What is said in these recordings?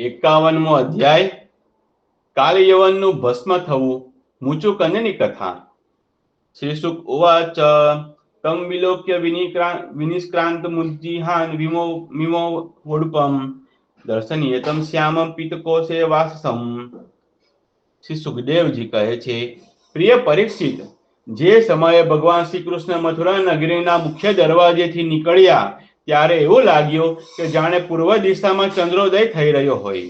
એકાવનમો અધ્યાય, કાલયવનનું ભસ્મ થવું મુચુકન્યની કથા શ્રી સુક ઉવાચ, તમ વિલોક્ય વિનિષ્ક્રાંત મુજ્જીહાન વિમો મિમો વોડપમ, દર્શનીયતમ શ્યામમ પિતકોશે વાસસમ. શ્રી સુખદેવજી કહે છે, પ્રિય પરીક્ષિત, જે સમયે ભગવાન શ્રી કૃષ્ણ મથુરા નગરીના મુખ્ય દરવાજેથી નીકળ્યા ત્યારે એવું લાગ્યું કે જાણે પૂર્વ દિશામાં ચંદ્રોદય થઈ રહ્યો હોય.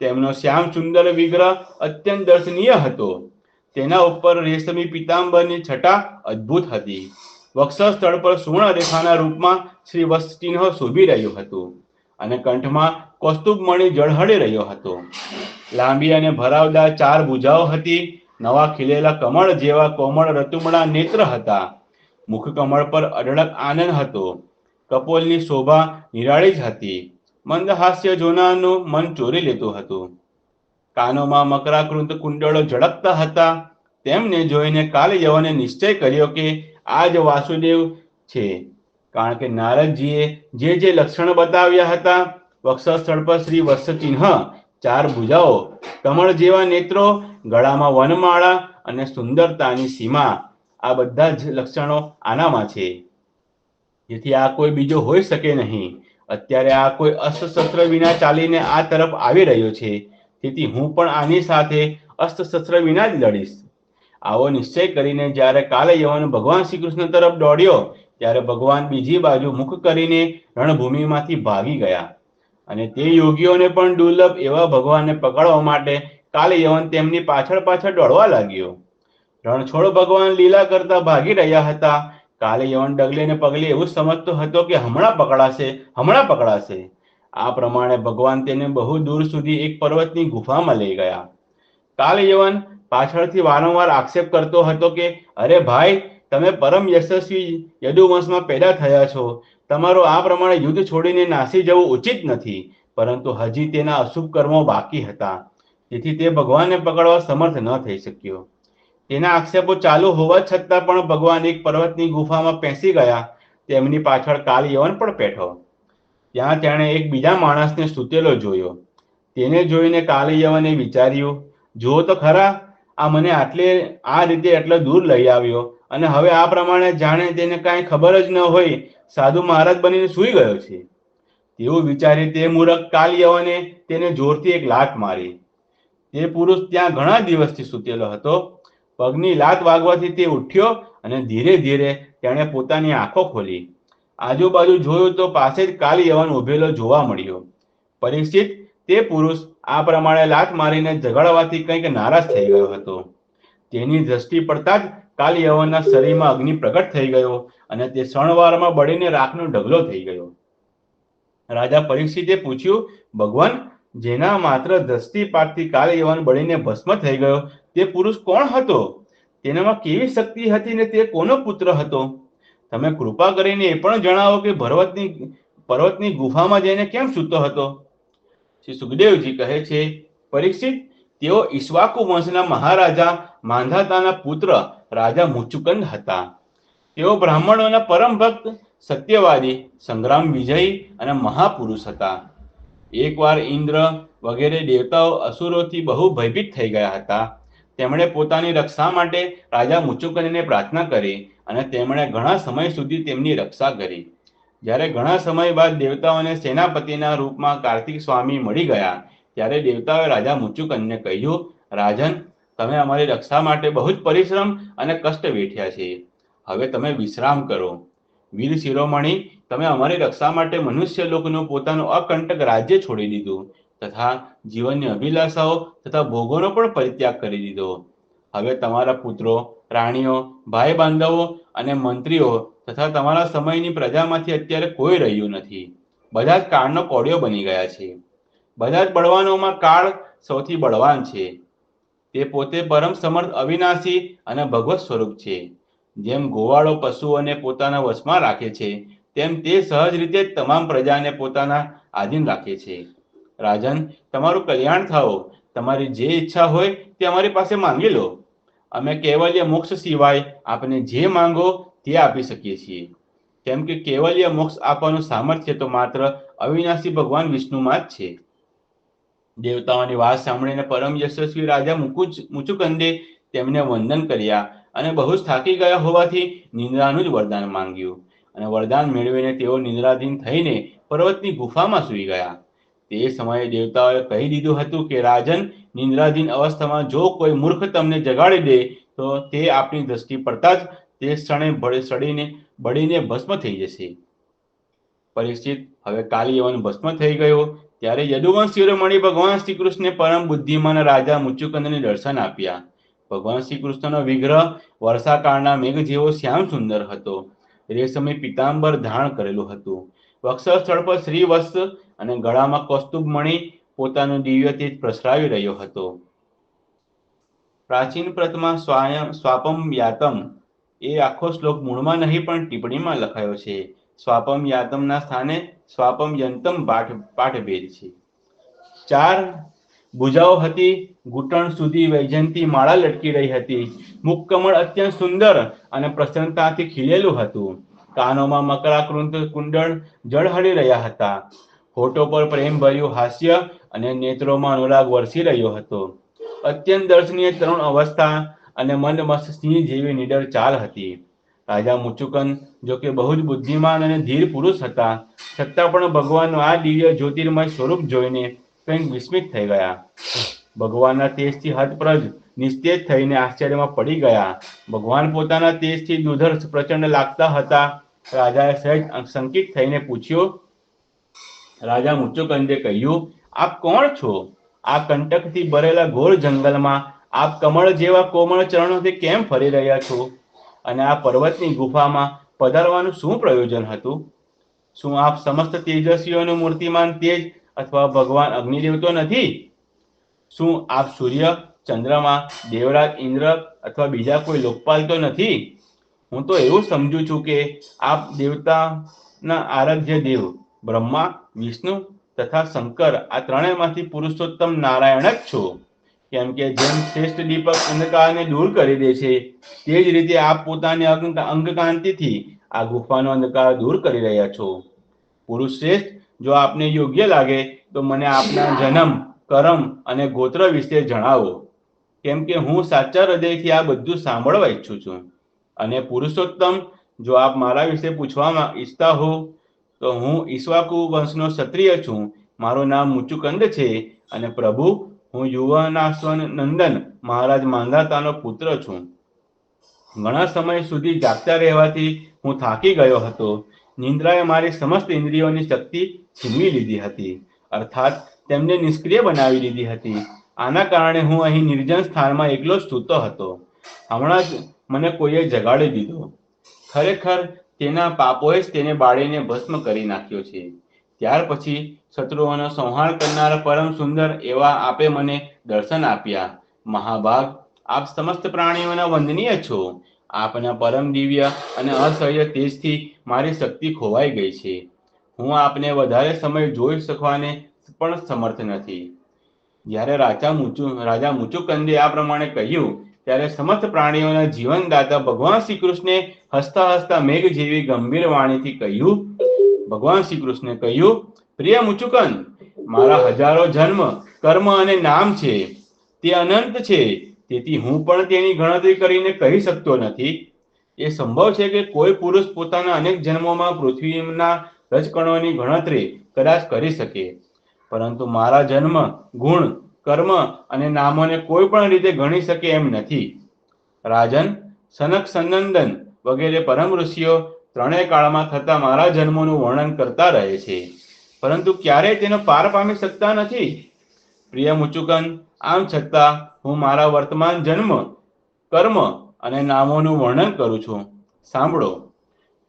તેમનો શ્યામ સુંદર વિગ્રહ અત્યંત દર્શનીય હતો. તેના ઉપર રેશમી પિતાંબરની છટા અદ્ભુત હતી. વક્ષસ્થળ પર સુવર્ણ રેખાના રૂપમાં શ્રી વસ્તિન્હ શોભી રહ્યું હતું અને કંઠમાં કૌસ્તુભમણિ જળહળી રહ્યો હતો. લાંબી અને ભરાવદાર ચાર ભુજાઓ હતી, નવા ખીલેલા કમળ જેવા કોમળ રતુમણા નેત્ર હતા. મુખ કમળ પર અઢળક આનંદ હતો. કપોલની શોભા નિરાળી જ હતી. મંદ હાસ્ય જોનારનું મન ચોરી લેતું હતું. કાનોમાં મકરાકૃત કુંડળો ઝળકતા હતા. તેમને જોઈને કાલ યવને નિશ્ચય કર્યો કે આ જ વાસુદેવ છે. કારણ કે નારદજીએ જે જે લક્ષણ બતાવ્યા હતા, વક્ષસ્થળ પર શ્રી વત્સચિહ્ન ચાર ભુજાઓ, કમળ જેવા નેત્રો, ગળામાં વનમાળા અને સુંદરતાની સીમા, આ બધા જ લક્ષણો આનામાં છે. જેથી આ કોઈ બીજો હોઈ શકે નહીં. અત્યારે આ કોઈ અસ્ત્રશસ્ત્ર વિના ચાલીને આ તરફ આવી રહ્યો છે. તેથી હું પણ આની સાથે અસ્ત્રશસ્ત્ર વિના જ લડીશ. આવો નિશ્ચય કરીને જ્યારે કાલે યવન ભગવાન શ્રી કૃષ્ણ તરફ દોડ્યો, ત્યારે ભગવાન બીજી બાજુ મુખ કરીને રણભૂમિમાંથી ભાગી ગયા. અને તે યોગીઓને પણ દુર્લભ એવા ભગવાનને પકડવા માટે કાલે યવન તેમની પાછળ પાછળ દોડવા લાગ્યો. રણછોડ ભગવાન લીલા કરતા ભાગી રહ્યા હતા. કાલે યવન ડગલે ને પગલે એવું સમજતો હતો કે હમણાં પકડાશે હમણાં પકડાશે. આ પ્રમાણે ભગવાન તેને બહુ દૂર સુધી એક પર્વતની ગુફામાં લઈ ગયા. કાલ યવન પાછળથી વારંવાર આક્ષેપ કરતો હતો કે, અરે ભાઈ, તમે પરમ યશસ્વી યદુવંશમાં પેદા થયા છો. તમારું આ પ્રમાણે યુદ્ધ છોડીને નાસી જવું ઉચિત નથી. પરંતુ હજી તેના અશુભ કર્મો બાકી હતા. તેથી તે ભગવાનને પકડવા સમર્થ ન થઈ શક્યો. તેના આક્ષેપો ચાલુ હોવા છતાં પણ ભગવાન એક પર્વતની ગુફામાં પેસી ગયા. તેમની પાછળ કાલ યવન પણ બેઠો. ત્યાં તેણે એક બીજા માણસને સૂતેલો જોયો. તેને જોઈને કાલ યવને વિચાર્યું, જુઓ તો ખરા, આ મને આટલે, આ રીતે એટલો દૂર લઈ આવ્યો અને હવે આ પ્રમાણે જાણે તેને કાંઈ ખબર જ ન હોય, સાધુ મહારાજ બનીને સૂઈ ગયો છે. તેવું વિચારી તે મૂરખ કાલ યવને તેને જોરથી એક લાત મારી. તે પુરુષ ત્યાં ઘણા દિવસથી સૂતેલો હતો. પગની લાત વાગવાથી તે ઉઠ્યો અને ધીરે ધીરે તેણે પોતાની આંખો ખોલી. આજુબાજુ જોયું તો પાસે જ કાલ યવન ઉભેલો જોવા મળ્યો. પરિચિત તે પુરુષ આ પ્રમાણે લાત મારીને ઝઘડવાથી કંઈક નારાજ થઈ ગયો હતો. તેની દ્રષ્ટિ પડતા જ કાલ યવનના શરીરમાં અગ્નિ પ્રગટ થઈ ગયો અને તે ક્ષણવારમાં બળીને રાખનો ઢગલો થઈ ગયો. રાજા પરીક્ષિતે પૂછ્યું, ભગવાન, જેના માત્ર દ્રષ્ટિપાતથી કાલ યવન બળીને ભસ્મ થઈ ગયો તે પુરુષ કોણ હતો? તેનામાં કેવી શક્તિ હતી ને તે કોનો પુત્ર હતો? તમે કૃપા કરીને એ પણ જણાવો કે ભરવતની પર્વતની ગુફામાં જઈને કેમ સૂતો હતો? શ્રી સુખદેવજી કહે છે, પરીક્ષિત, તેઓ ઈશ્વાકુ વંશના મહારાજા માંધાતાના પુત્ર રાજા મુચુકંદ હતા. તેઓ બ્રાહ્મણોના પરમ ભક્ત, સત્યવાદી, સંગ્રામ વિજયી અને મહાપુરુષ હતા. એકવાર ઇન્દ્ર વગેરે દેવતાઓ અસુરોથી બહુ ભયભીત થઈ ગયા હતા. તેમણે પોતાની રક્ષા માટે રાજા મુચુકનીને પ્રાર્થના કરી અને તેમણે ઘણા સમય સુધી તેમની રક્ષા કરી. જ્યારે ઘણા સમય બાદ દેવતાઓને સેનાપતિના રૂપમાં કાર્તિક સ્વામી મળી ગયા, ત્યારે દેવતાઓએ રાજા મુચુકનને કહ્યું, રાજન, તમે અમારી રક્ષા માટે બહુ જ પરિશ્રમ અને કષ્ટ વેઠ્યા છે. હવે તમે વિશ્રામ કરો. વીર શિરોમણી, તમે અમારી રક્ષા માટે મનુષ્ય લોકનું પોતાનું અકંટક રાજ્ય છોડી દીધું. તથા જીવનની અભિલાષાઓ તથા ભોગોનો પણ પરિત્યાગ કરી દીધો. હવે તમારા પુત્રો, રાણીઓ ભાઈ બાંધવો અને મંત્રીઓ તથા તમારા સમયની પ્રજામાંથી અત્યારે કોઈ રહ્યું નથી. બધા જ કાળનો કોડિયો બની ગયા છે. બધા જ બળવાનોમાં કાળ સૌથી બળવાન છે. તે પોતે પરમ સમર્થ અવિનાશી અને ભગવત સ્વરૂપ છે. જેમ ગોવાળો પશુઓને પોતાના વશમાં રાખે છે, તેમ તે સહજ રીતે તમામ પ્રજાને પોતાના આધીન રાખે છે. રાજન, તમારું કલ્યાણ થાઓ. તમારી જે ઈચ્છા હોય તે અમારી પાસે માંગી લો. અમે કેવલ્ય મોક્ષ સિવાય આપને જે માંગો તે આપી શકીએ છીએ. કેમ કે કેવલ્ય મોક્ષ આપવાનું સામર્થ્ય તો માત્ર અવિનાશી ભગવાન વિષ્ણુમાં જ છે. દેવતાઓની વાત સાંભળીને પરમ યશસ્વી રાજા મુકુજ મુચુકંદે તેમને વંદન કર્યા અને બહુ જ થાકી ગયા હોવાથી નિંદ્રાનું જ વરદાન માંગ્યું. અને વરદાન મેળવીને તેઓ નિંદ્રાધીન થઈને પર્વતની ગુફામાં સૂઈ ગયા. તે સમયે દેવતાઓએ કહી દીધું હતું કે, રાજન, નિંદ્રાધીન અવસ્થામાં જો કોઈ મૂર્ખ તમને જગાડી દે, તો તે આપની દ્રષ્ટિ પડતા જ તે ક્ષણે સડીને, બળીને ભસ્મ થઈ જશે. પરિસ્થિત હવે કાલી ભસ્મ થઈ ગયો. ત્યારે યદુવંશ શિરોમણી ભગવાન શ્રી કૃષ્ણે પરમ બુદ્ધિમાન રાજા મુચુકંદને દર્શન આપ્યા. ભગવાન શ્રી કૃષ્ણનો વિગ્રહ વર્ષાકાળના મેઘ જેવો શ્યામ સુંદર હતો. રેશમી પિતાંબર ધારણ કરેલું હતું. વક્ષસ્થળ પર શ્રી વસ્ત્ર અને ગળામાં કસ્તુભ મણી પોતાનું દિવ્ય તેજ પ્રસરાવી રહ્યો હતો. પ્રાચીન પ્રતમાં સ્વાયમ સ્વાપમ યાતમ એ આખો શ્લોક મૂળમાં નહીં, પણ ટિપ્પણીમાં લખાયો છે. સ્વાપમ યાતમના સ્થાને સ્વાપમ યંતમ પાઠ, પાઠભેદ છે. ચાર ભુજાઓ હતી, ઘૂંટણ સુધી વૈજયંતી માળા લટકી રહી હતી. મુખકમળ અત્યંત સુંદર અને પ્રસન્નતાથી ખીલેલું હતું. કાનોમાં મકરાકૃત કુંડળ જળ હળી રહ્યા હતા. હોઠો પર પ્રેમ ભર્યું હાસ્ય અને નેત્રોમાં અનુરાગ વરસી રહ્યો હતો. અત્યંત દર્શનીય તરુણ અવસ્થા અને મનમસ્ત સિંહ જેવી નીડર ચાલ હતી. રાજા મુચુકન, જો કે બહુ જ બુદ્ધિમાન અને ધીર પુરુષ હતા, છતાં પણ ભગવાનનું આ દિવ્ય જ્યોતિર્મય સ્વરૂપ જોઈને કંઈક વિસ્મિત થઈ ગયા. ભગવાનના તેજથી હતપ્રજ, નિસ્તેજ થઈને આશ્ચર્યમાં પડી ગયા. ભગવાન પોતાના તેજથી દુધર પ્રચંડ લાગતા હતા. રાજાએ સહેજ સંકિત થઈને પૂછ્યું રાજા મુચુકંદે કહ્યું, આપ કોણ છો? આ કંટકથી ભરેલા ઘોર જંગલમાં આપ કમળ જેવા કોમળ ચરણોથી કેમ ફરી રહ્યા છો? અને આ પર્વતની ગુફામાં પધારવાનું શું પ્રયોજન હતું? શું આપ સમસ્ત તેજસ્વીઓનું મૂર્તિમાન તેજ અથવા ભગવાન અગ્નિદેવ તો નથી? શું આપ સૂર્ય, ચંદ્રમા, દેવરાજ, ઇન્દ્ર અથવા બીજા કોઈ લોકપાલ તો નથી? હું તો એવું સમજુ છું કે આપ દેવતાના આરાધ્ય દેવ, બ્રહ્મા વિષ્ણુ તથા શંકર આ ત્રણેયમાંથી પુરુષોત્તમ નારાયણ જ છો. કેમ કે જેમ શ્રેષ્ઠ દીપક અંધકારને દૂર કરી દે છે, તે જ રીતે આપ પોતાની અંગ અંગકાંતિથી આ ગુફાનો અંધકાર દૂર કરી રહ્યા છો. પુરુષ શ્રેષ્ઠ, જો આપને યોગ્ય લાગે, તો મને આપના જન્મ, કરમ અને ગોત્ર વિશે જણાવો. કેમ કે હું સાચા હૃદયથી આ બધું સાંભળવા ઈચ્છું છું. અને પુરુષોત્તમ, જો આપ મારા વિશે પૂછવામાં ઈચ્છતા હો તો હું ઈશ્વાકુ વંશનો ક્ષત્રિય છું. મારું નામ મુચુકંદ છે અને પ્રભુ, હું યુવનાશ્વન નંદન, મહારાજ માંધાતાનો પુત્ર છું. ઘણા સમય સુધી જાગતા રહેવાથી હું થાકી ગયો હતો. નિંદ્રાએ મારી સમસ્ત ઇન્દ્રિયોની શક્તિ છીનવી લીધી હતી. અર્થાત, તેમને નિષ્ક્રિય બનાવી દીધી હતી. આના કારણે હું અહીં નિર્જન સ્થાનમાં એકલો સૂતો હતો. હમણાં જ મને કોઈએ જગાડી દીધો. ખરેખર તેના પાપોએ જ તેને બાળીને ભસ્મ કરી નાખ્યો છે. ત્યાર પછી શત્રુઓનો સંહાર કરનાર પરમ સુંદર એવા આપે મને દર્શન આપ્યા. મહાભાગ, આપ સમસ્ત પ્રાણીઓના વંદનીય છો. આપના પરમ દિવ્ય અને અસહ્ય તેજથી મારી શક્તિ ખોવાઈ ગઈ છે. હું આપને વધારે સમય જોઈ શકવાને પણ સમર્થ નથી. જ્યારે રાજા મુચુ, રાજા મુચુકંદે આ પ્રમાણે કહ્યું ત્યારે સમસ્ત પ્રાણીઓના જીવનદાતા ભગવાન શ્રી કૃષ્ણે હસતા હસતા મેઘ જેવી ગંભીર વાણીથી કહ્યું, ભગવાન શ્રી કૃષ્ણે કહ્યું, પ્રિય મુચુકન, મારા હજારો જન્મ, કર્મ અને નામ છે. તે અનંત છે. તેથી હું પણ તેની ગણતરી કરીને કહી શકતો નથી. એ સંભવ છે કે કોઈ પુરુષ પોતાના અનેક જન્મોમાં પૃથ્વીના રજકણોની ગણતરી કદાચ કરી શકે. પરંતુ મારા જન્મ, ગુણ કર્મ અને નામોને કોઈ પણ રીતે ગણી શકે એમ નથી. રાજન, સનક સનંદન વગેરે પરમ ઋષિઓ ત્રણેય કાળમાં થતા મારા જન્મોનું વર્ણન કરતા રહે છે. પરંતુ ક્યારેય તેનો પાર પામી શકતા નથી? પ્રિય મુચુકન, આમ છતાં હું મારા વર્તમાન જન્મ, કર્મ અને નામોનું વર્ણન કરું છું. સાંભળો.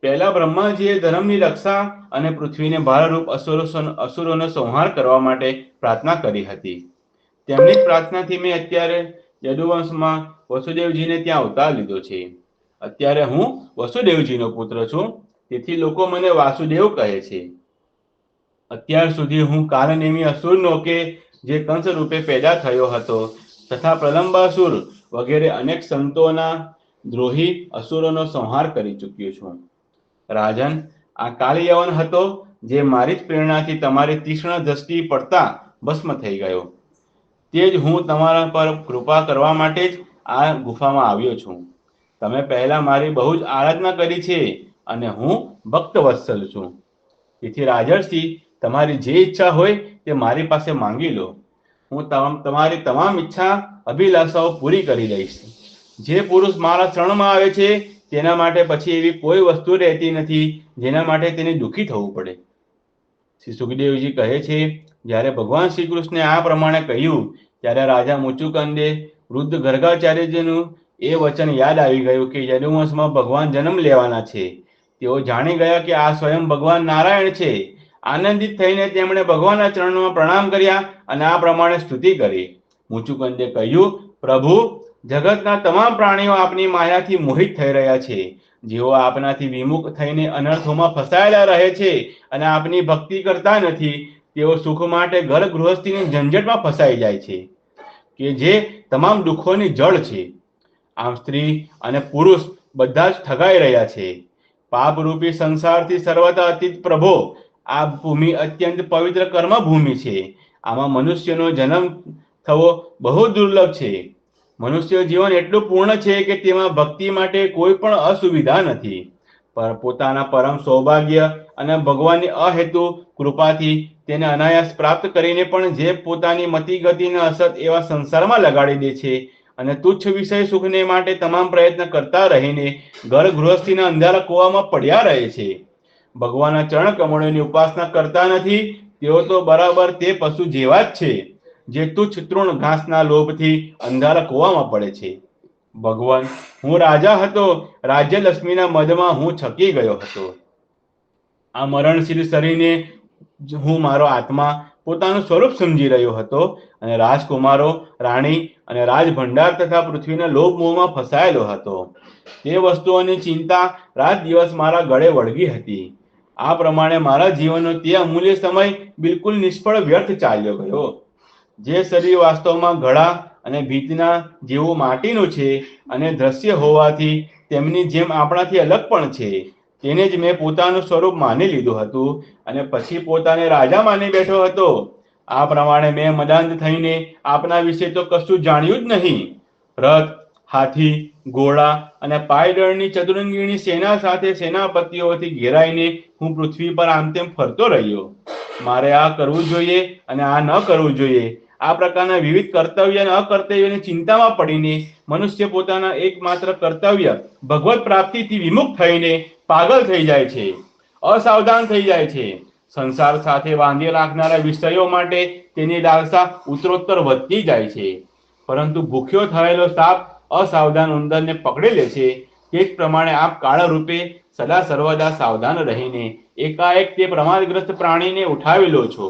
પહેલા બ્રહ્માજીએ ધર્મની રક્ષા અને પૃથ્વીને ભારરૂપ અસુરો અસુરોનો સંહાર કરવા માટે પ્રાર્થના કરી હતી. તેમની જ પ્રાર્થનાથી મેં અત્યારે યદુવંશમાં વસુદેવજીને ત્યાં અવતાર લીધો છે. અત્યારે હું વસુદેવજીનો પુત્ર છું. તેથી લોકો મને વાસુદેવ કહે છે. અત્યાર સુધી હું કાલનેમી અસુરનો કે જે કંસ રૂપે પેદા થયો હતો તથા પ્રલંબાસુર વગેરે અનેક સંતોના દ્રોહી અસુરોનો સંહાર કરી ચૂક્યો છું. રાજન, આ કાળીયવન હતો જે મારી જ પ્રેરણાથી તમારી તીક્ષ્ણ દ્રષ્ટિ પડતા ભસ્મ થઈ ગયો. તે જ હું તમારા પર કૃપા કરવા માટે જ આ ગુફામાં આવ્યો છું. તમે પહેલા મારી બહુ જ આરાધના કરી છે અને હું ભક્ત વત્સલ છું. તેથી રાજર્ષિ તમારી જે ઈચ્છા હોય તે મારી પાસે માંગી લો. હું તમારી તમામ ઈચ્છા, અભિલાષાઓ પૂરી કરી દઈશ. જે પુરુષ મારા શરણમાં આવે છે, તેના માટે પછી એવી કોઈ વસ્તુ રહેતી નથી, જેના માટે તેને દુઃખી થવું પડે. શ્રી સુખદેવજી કહે છે જ્યારે ભગવાન શ્રી કૃષ્ણે આ પ્રમાણે કહ્યું, ત્યારે રાજા મુચુકંદે વૃદ્ધ ગર્ગાચાર્યજીનું એ વચન યાદ આવી ગયું કે યદુવંશમાં ભગવાન જન્મ લેવાના છે. તેઓ જાણી ગયા કે આ સ્વયં ભગવાન નારાયણ છે. આનંદિત થઈને તેમણે ભગવાનના ચરણોમાં પ્રણામ કર્યા અને આ પ્રમાણે સ્તુતિ કરી. મુચુકંદે કહ્યું, પ્રભુ, જગતના તમામ પ્રાણીઓ આપની માયાથી મોહિત થઈ રહ્યા છે. જેઓ આપનાથી વિમુખ થઈને અનર્થોમાં ફસાયેલા રહે છે અને આપની ભક્તિ કરતા નથી તેઓ સુખ માટે ઘર ગૃહસ્થીની ઝંઝટમાં ફસાઈ જાય છે, કે જે તમામ દુઃખોની જળ છે. આમ સ્ત્રી અને પુરુષ બધા જ ઠગાઈ રહ્યા છે. પાપરૂપી સંસારથી સર્વતા અતીત પ્રભો, આ ભૂમિ અત્યંત પવિત્ર કર્મ છે. આમાં મનુષ્યનો જન્મ થવો બહુ દુર્લભ છે. મનુષ્ય જીવન એટલું પૂર્ણ છે કે તેમાં ભક્તિ માટે કોઈ પણ અસુવિધા નથી. પર પોતાના પરમ સૌભાગ્ય અને ભગવાનની અહેતુ કૃપાથી તેને અનાયાસ પ્રાપ્ત કરીને પણ જે પોતાની મતિ ગતિને અસત એવા સંસારમાં લગાડી દે છે અને તુચ્છ વિષય સુખને માટે તમામ પ્રયત્ન કરતા રહીને ઘર ગૃહસ્થીના અંધારા કૂવામાં પડ્યા રહે છે. ભગવાનના ચરણ કમળોની ઉપાસના કરતા નથી, તેઓ તો બરાબર તે પશુ જેવા જ છે, જે તુચ્છ તૃણ ઘાસના લોભથી અંધારા કૂવામાં પડે છે. ભગવાન, હું રાજા હતો, રાજ્યલક્ષ્મીના મદમાં હું છકી ગયો હતો. આ મરણશીલ શરીરને હું મારો આત્મા પોતાનું સ્વરૂપ સમજી રહ્યો હતો અને રાજકુમારો, રાણી અને રાજભંડાર તથા પૃથ્વીના લોભ મોહમાં ફસાયેલો હતો. તે વસ્તુઓની ચિંતા રાત દિવસ મારા ગળે વળગી હતી. આ પ્રમાણે મારા જીવનનો તે અમૂલ્ય સમય બિલકુલ નિષ્ફળ વ્યર્થ ચાલ્યો ગયો. જે શરીર વાસ્તવમાં ઘડા અને ભીતના જેવું માટીનું છે અને દ્રશ્ય હોવાથી તેમની જેમ આપણાથી અલગ પણ છે. તેને જ મેં પોતાનું સ્વરૂપ માની લીધું હતું અને પછી પોતાને રાજા માની બેઠો હતો. આ પ્રમાણે મેં મદાંત થઈને આપના વિશે તો કશું જાણ્યું જ નહીં. રથ, હાથી, ઘોડા અને પાયદળની ચતુરંગીની સેના સાથે સેનાપતિઓથી ઘેરાઈને હું પૃથ્વી પર આમ તેમ ફરતો રહ્યો. મારે આ કરવું જોઈએ અને આ ન કરવું જોઈએ. આ પ્રકારના વિવિધ કર્તવ્ય અને અકર્તવ્યની ચિંતામાં પડીને મનુષ્ય પોતાના એકમાત્ર કર્તવ્ય ભગવત પ્રાપ્તિથી વિમુખ થઈને પાગલ થઈ જાય છે, અસાવધાન થઈ જાય છે. સંસાર સાથે બાંધી રાખનારા વિષયો માટે તેની લાલસા ઉત્તરોત્તર વધતી જાય છે. પરંતુ ભૂખ્યો થયેલો સાપ અસાવધાન ઉંદરને પકડી લે છે. તે જ પ્રમાણે આપ કાળ રૂપે સદા સર્વદા સાવધાન રહીને એકાએક તે પ્રમાદગ્રસ્ત પ્રાણીને ઉઠાવી લો છો.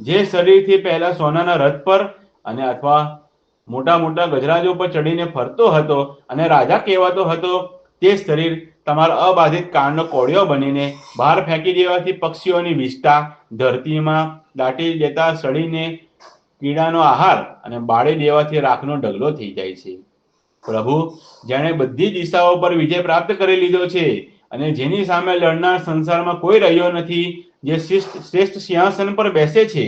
જે શરીરથી પહેલા સોનાના રથ પર અને અથવા મોટા મોટા ગજરાજો પર ચડીને ફરતો હતો અને રાજા કહેવાતો હતો, તે શરીર તમારા અબાધિત કાળનો કોળિયો બનીને બહાર ફેંકી દેવાથી પક્ષીઓની વિષ્ઠા ધરતીમાં દાટી દેતા સડીને કીડાનો આહાર અને બાળી દેવાથી રાખનો ઢગલો થઈ જાય છે. પ્રભુ, જેણે બધી દિશાઓ પર વિજય પ્રાપ્ત કરી લીધો છે અને જેની સામે લડનાર સંસારમાં કોઈ રહ્યો નથી જે શ્રેષ્ઠ સિંહાસન પર બેસે છે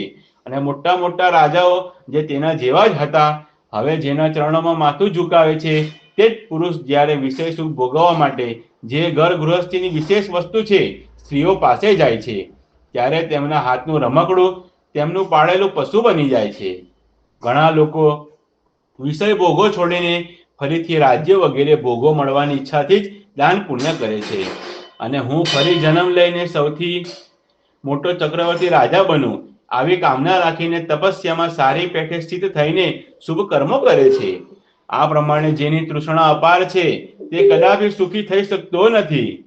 અને મોટા મોટા રાજાઓ જે તેના જેવા જ હતા, હવે જેના ચરણોમાં માથું ઝુકાવે છે, તે જ પુરુષ જ્યારે વિષય સુખ ભોગવવા માટે જે ઘર ગૃહસ્થીની વિશેષ વસ્તુ છે, સ્ત્રીઓ પાસે જાય છે, ત્યારે તેમના હાથનું રમકડું તેમનું પાળેલું પશુ બની જાય છે. ઘણા લોકો વિષય ભોગો છોડીને ફરીથી રાજ્ય વગેરે ભોગો મળવાની ઈચ્છાથી જ દાન પુણ્ય કરે છે. અને હું ફરી જન્મ લઈને સૌથી મોટો ચક્રવર્તી રાજા બનું. આવી કામના રાખીને તપસ્યામાં સારી પેઠે સ્થિત થઈને શુભ કર્મો કરે છે. આ પ્રમાણે જેની તૃષ્ણા અપાર છે, તે કદાપી સુખી થઈ શકતો નથી.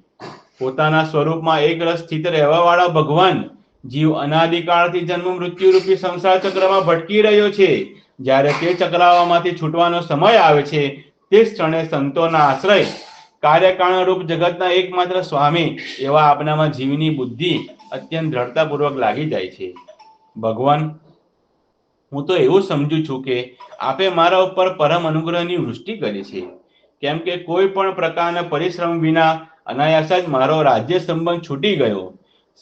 પોતાના સ્વરૂપમાં એક રસ સ્થિત રહેવાવાળા ભગવાન જીવ અનાદિકાળથી જન્મ મૃત્યુ રૂપી સંસાર ચક્રમાં ભટકી રહ્યો છે. જ્યારે તે ચક્રાવામાંથી છૂટવાનો સમય આવે છે, તે ક્ષણે સંતોના આશ્રય કાર્યકારણ રૂપ જગતના એકમાત્ર સ્વામી એવા આપનામાં જીવની બુદ્ધિ અત્યંત દ્રઢતાપૂર્વક લાગી જાય છે. ભગવાન, હું તો એવું સમજુ છું કે આપે મારા ઉપર પરમ અનુગ્રહની વૃષ્ટિ કરી છે. કેમ કે કોઈ પણ પ્રકારના પરિશ્રમ વિના અનાયાસ જ મારો રાજ્ય સંબંધ છૂટી ગયો.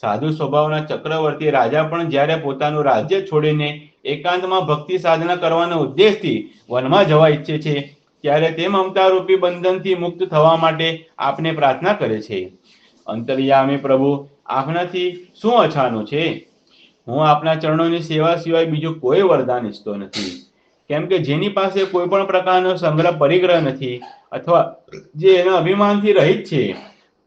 સાધુ સ્વભાવના ચક્રવર્તી રાજા પણ જ્યારે પોતાનું રાજ્ય છોડીને એકાંતમાં ભક્તિ સાધના કરવાના ઉદ્દેશથી વનમાં જવા ઈચ્છે છે, ત્યારે તે મમતા રૂપી બંધનથી મુક્ત થવા માટે આપને પ્રાર્થના કરે છે. અંતર્યામી પ્રભુ આપનાથી શું અછાનું છે? હું આપના ચરણોની સેવા સિવાય બીજું કોઈ વરદાન ઈચ્છતો નથી. કેમ કે જેની પાસે કોઈ પણ પ્રકારનો સંગ્રહ પરિગ્રહ નથી અથવા જે એના અભિમાનથી રહિત છે,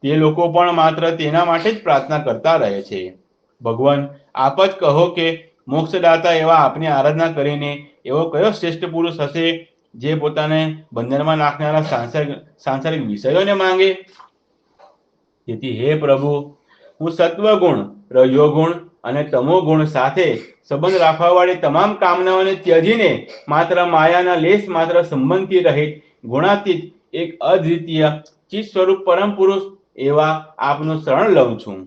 તે લોકો પણ માત્ર તેના માટે જ પ્રાર્થના કરતા રહે છે. ભગવાન, આપ જ કહો કે મોક્ષદાતા એવા આપની આરાધના કરીને એવો કયો શ્રેષ્ઠ પુરુષ હશે જે પોતાને બંધનમાં નાખનારા સાંસારિક સાંસારિક વિષયોને માંગે? તેથી હે પ્રભુ હું સત્વગુણ, રજોગુણ અને તમોગુણ સાથે સંબંધ રાખવાવાળી તમામ કામનાઓને ત્યજીને માત્ર માયાના લેશ માત્ર સંબંધથી રહિત, ગુણાતીત, એક અદ્વિતીય, ચિત્ત સ્વરૂપ પરમ પુરુષ એવા આપનું શરણ લઉં છું.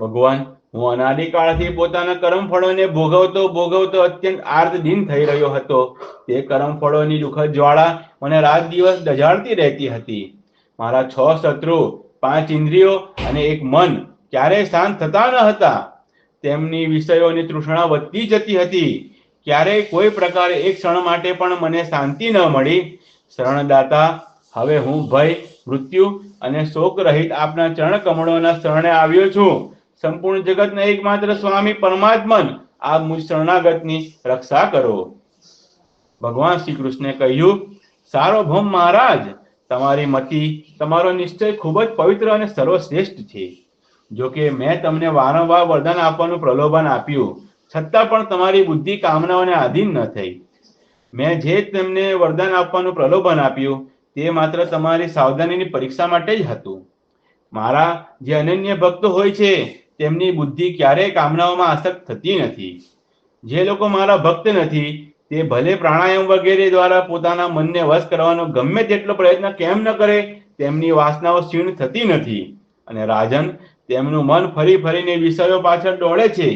ભગવાન, હું અનાદિકાળથી પોતાના કર્મફળોને ભોગવતો ભોગવતો અત્યંત આર્દદીન થઈ રહ્યો હતો. તે કર્મફળોની દુઃખદ જ્વાળા મને રાત દિવસ દજાડતી રહેતી હતી. મારા છ શત્રુ, પાંચ ઇન્દ્રિયો અને એક મન ક્યારેય શાંત થતા ન હતા, તેમની વિષયોની તૃષ્ણા વધતી જતી હતી. ક્યારેય કોઈ પ્રકારે એક ક્ષણ માટે પણ મને શાંતિ ન મળી. શરણદાતા, હવે હું ભય, મૃત્યુ અને શોક રહિત આપના ચરણ કમળોના શરણે આવ્યો છું. સંપૂર્ણ જગતના એકમાત્ર સ્વામી પરમાત્મન આ મુજ શરણાગતની રક્ષા કરો. ભગવાન શ્રી કૃષ્ણે કહ્યું, સાર્વભૌમ મહારાજ, તમારી મતિ, તમારો નિશ્ચય ખૂબ જ પવિત્ર અને સર્વશ્રેષ્ઠ છે. જો કે મેં તમને વારંવાર વરદાન આપવાનું પ્રલોભન આપ્યું, છતાં પણ તમારી બુદ્ધિ કામનાઓને આધીન ન થઈ. મેં જે તેમને વરદાન આપવાનું પ્રલોભન આપ્યું, તે માત્ર તમારી સાવધાનીની પરીક્ષા માટે જ હતું. મારા જે અનન્ય ભક્તો હોય છે, તેમની બુદ્ધિ ક્યારેય કામનાઓમાં આસક્ત થતી નથી. જે લોકો મારા ભક્ત નથી, તે ભલે પ્રાણાયામ વગેરે દ્વારા પોતાના મનને વશ કરવાનો ગમે તેટલો પ્રયત્ન કેમ ન કરે, તેમની વાસનાઓ ક્ષીણ થતી નથી. અને રાજન તેમનું મન ફરી ફરીને વિષયો પાછળ દોડે છે.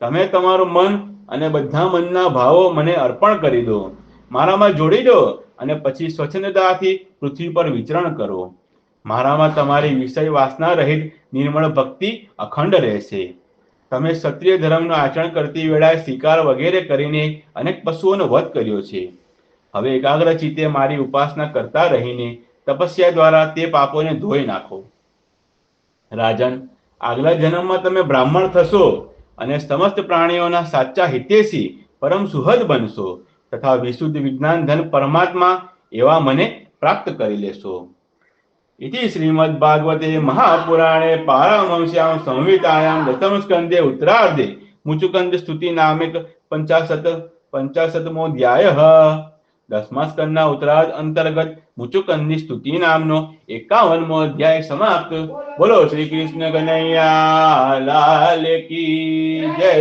તમે તમારું મન અને બધા મનના ભાવો મને અર્પણ કરી દો. મારામાં જોડી દો અને પછી સ્વચ્છંદતાથી પૃથ્વી પર વિચરણ કરો. મારામાં તમારી વિષય વાસના રહિત નિર્મળ ભક્તિ અખંડ રહેશે. તમે ક્ષત્રિય ધર્મનું આચરણ કરતી વેળાએ શિકાર વગેરે કરીને અનેક પશુઓનો વધ કર્યો છે. હવે એકાગ્ર ચિત્તે મારી ઉપાસના કરતા રહીને તપસ્યા દ્વારા તે પાપોને ધોઈ નાખો. રાજન, આગલા જન્મમાં તમે બ્રાહ્મણ થશો અને સમસ્ત પ્રાણીઓના સાચા હિતેશી પરમ સુહદ બનશો તથા વિશુદ્ધ વિજ્ઞાન ધન પરમાત્મા એવા મને પ્રાપ્ત કરી લેશો. ઇતિ શ્રીમદ ભાગવતે મહાપુરાણે પારામંશ્યામ સંહિતાયામ દસમ સ્કંદે ઉત્તરાર્ધે મુચુકંદ સ્તુતિ નામે પંચાશત પંચાશતમો ધ્યાય દસમા સ્કંદના ઉત્તરાર્ધ અંતર્ગત મુચુકંદની સ્તુતિ નામનો એકાવનમો અધ્યાય સમાપ્ત. બોલો શ્રી કૃષ્ણ કનૈયા, લાલ કી જય.